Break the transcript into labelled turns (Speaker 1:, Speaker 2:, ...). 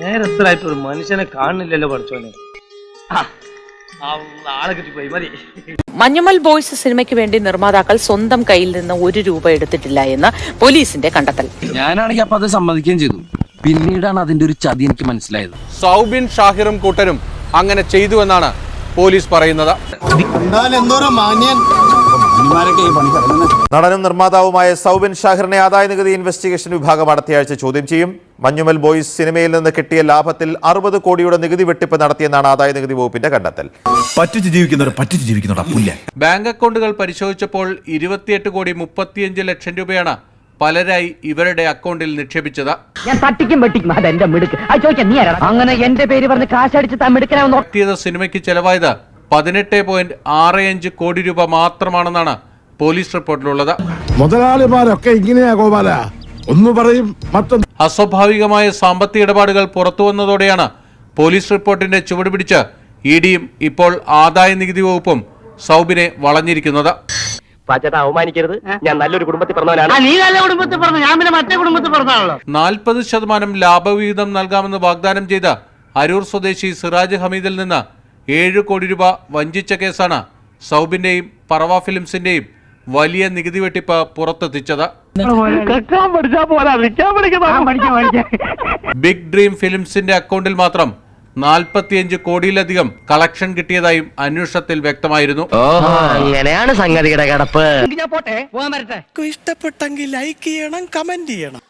Speaker 1: നേരത്തിലായിട്ട് ഒരു മനുഷ്യനെ കാണുന്നില്ലല്ലോ പഠിച്ചോനെ ആളെ കിട്ടിപ്പോയി മതി.
Speaker 2: മഞ്ഞുമൽ ബോയ്സ് സിനിമയ്ക്ക് വേണ്ടി നിർമ്മാതാക്കൾ സ്വന്തം കയ്യിൽ നിന്ന് ഒരു രൂപ എടുത്തിട്ടില്ല എന്ന് പോലീസിന്റെ കണ്ടെത്തൽ.
Speaker 3: ഞാനാണെങ്കിൽ അപ്പൊ അത് സമ്മതിക്കുകയും ചെയ്തു. പിന്നീടാണ് അതിന്റെ ഒരു ചതി എനിക്ക് മനസ്സിലായത്.
Speaker 4: സൗബിൻ ഷാഹിറും കൂട്ടരും അങ്ങനെ ചെയ്തു എന്നാണ് പോലീസ് പറയുന്നത്.
Speaker 5: നടനും നിർമ്മാതാവുമായ സൗബിൻ ഷാഹിറിനെ ആദായ നികുതി ഇൻവെസ്റ്റിഗേഷൻ വിഭാഗം അടുത്തയാഴ്ച ചോദ്യം ചെയ്യും. മഞ്ഞുമൽ ബോയ്സ് സിനിമയിൽ നിന്ന് കിട്ടിയ ലാഭത്തിൽ അറുപത് കോടിയുടെ നികുതി വെട്ടിപ്പ് നടത്തിയെന്നാണ് ആദായ നികുതി വകുപ്പിന്റെ കണ്ടെത്തൽ.
Speaker 6: പറ്റിച്ച് ജീവിക്കുന്നവർ പറ്റിച്ച് ജീവിക്കുന്നവരാ പുല്ല
Speaker 4: ബാങ്ക് അക്കൗണ്ടുകൾ പരിശോധിച്ചപ്പോൾ ഇരുപത്തിയെട്ട് കോടി മുപ്പത്തിയഞ്ച് ലക്ഷം രൂപയാണ് പലരായി ഇവരുടെ അക്കൗണ്ടിൽ നിക്ഷേപിച്ചത്.
Speaker 7: ഞാൻ തട്ടിക്കും വെട്ടിക്കും. അതെന്റെ മിടുക്ക്. അങ്ങനെ എന്റെ പേര് പറഞ്ഞ് കാശടിച്ച് മിടുക്കനാവുന്ന
Speaker 4: സിനിമയ്ക്ക് ചെലവായത് പതിനെട്ട് പോയിന്റ് ആറ് അഞ്ച് കോടി രൂപ മാത്രമാണെന്നാണ് പോലീസ് റിപ്പോർട്ടിലുള്ളത്.
Speaker 6: മുതലാളിമാരൊക്കെ ഇങ്ങനെയാ ഗോപാല. ഒന്ന് പറയും മറ്റൊന്ന്
Speaker 4: അസ്വാഭാവികമായ സാമ്പത്തിക ഇടപാടുകൾ പുറത്തു വന്നതോടെയാണ് പോലീസ് റിപ്പോർട്ടിന്റെ ചുവട് പിടിച്ച് ഇ ഡിയും ഇപ്പോൾ ആദായ നികുതി വകുപ്പും സൗബിനെ വളഞ്ഞിരിക്കുന്നത്.
Speaker 7: പാച്ചേട്ടാ അവമാനിക്കരുത്. ഞാൻ നല്ലൊരു കുടുംബത്തിൽ പറഞ്ഞവനാണ്. നീ നല്ല കുടുംബത്തിൽ പറഞ്ഞു. ഞാൻ പിന്നെ മറ്റേ കുടുംബത്തിൽ പറഞ്ഞാണല്ലോ
Speaker 4: നാൽപ്പത് ശതമാനം ലാഭവിഹിതം നൽകാമെന്ന് വാഗ്ദാനം ചെയ്ത അരൂർ സ്വദേശി സിറാജ് ഹമീദിൽ നിന്ന് ഏഴ് കോടി രൂപ വഞ്ചിച്ച കേസാണ് സൗബിന്റെയും പറവ ഫിലിംസിന്റെയും വലിയ നികുതി വെട്ടിപ്പ് പുറത്തെത്തിച്ചത്. ബിഗ് ഡ്രീം ഫിലിംസിന്റെ അക്കൗണ്ടിൽ മാത്രം നാൽപ്പത്തിയഞ്ച് കോടിയിലധികം കളക്ഷൻ കിട്ടിയതായും അന്വേഷണത്തിൽ വ്യക്തമായിരുന്നു.
Speaker 7: അങ്ങനെയാണ് സംഗതിയുടെ കിടപ്പ്. ഞാൻ പോട്ടെ? പോകാൻ വരട്ടെ?
Speaker 8: ഇഷ്ടപ്പെട്ടെങ്കിൽ ലൈക്ക് ചെയ്യണം കമന്റ് ചെയ്യണം.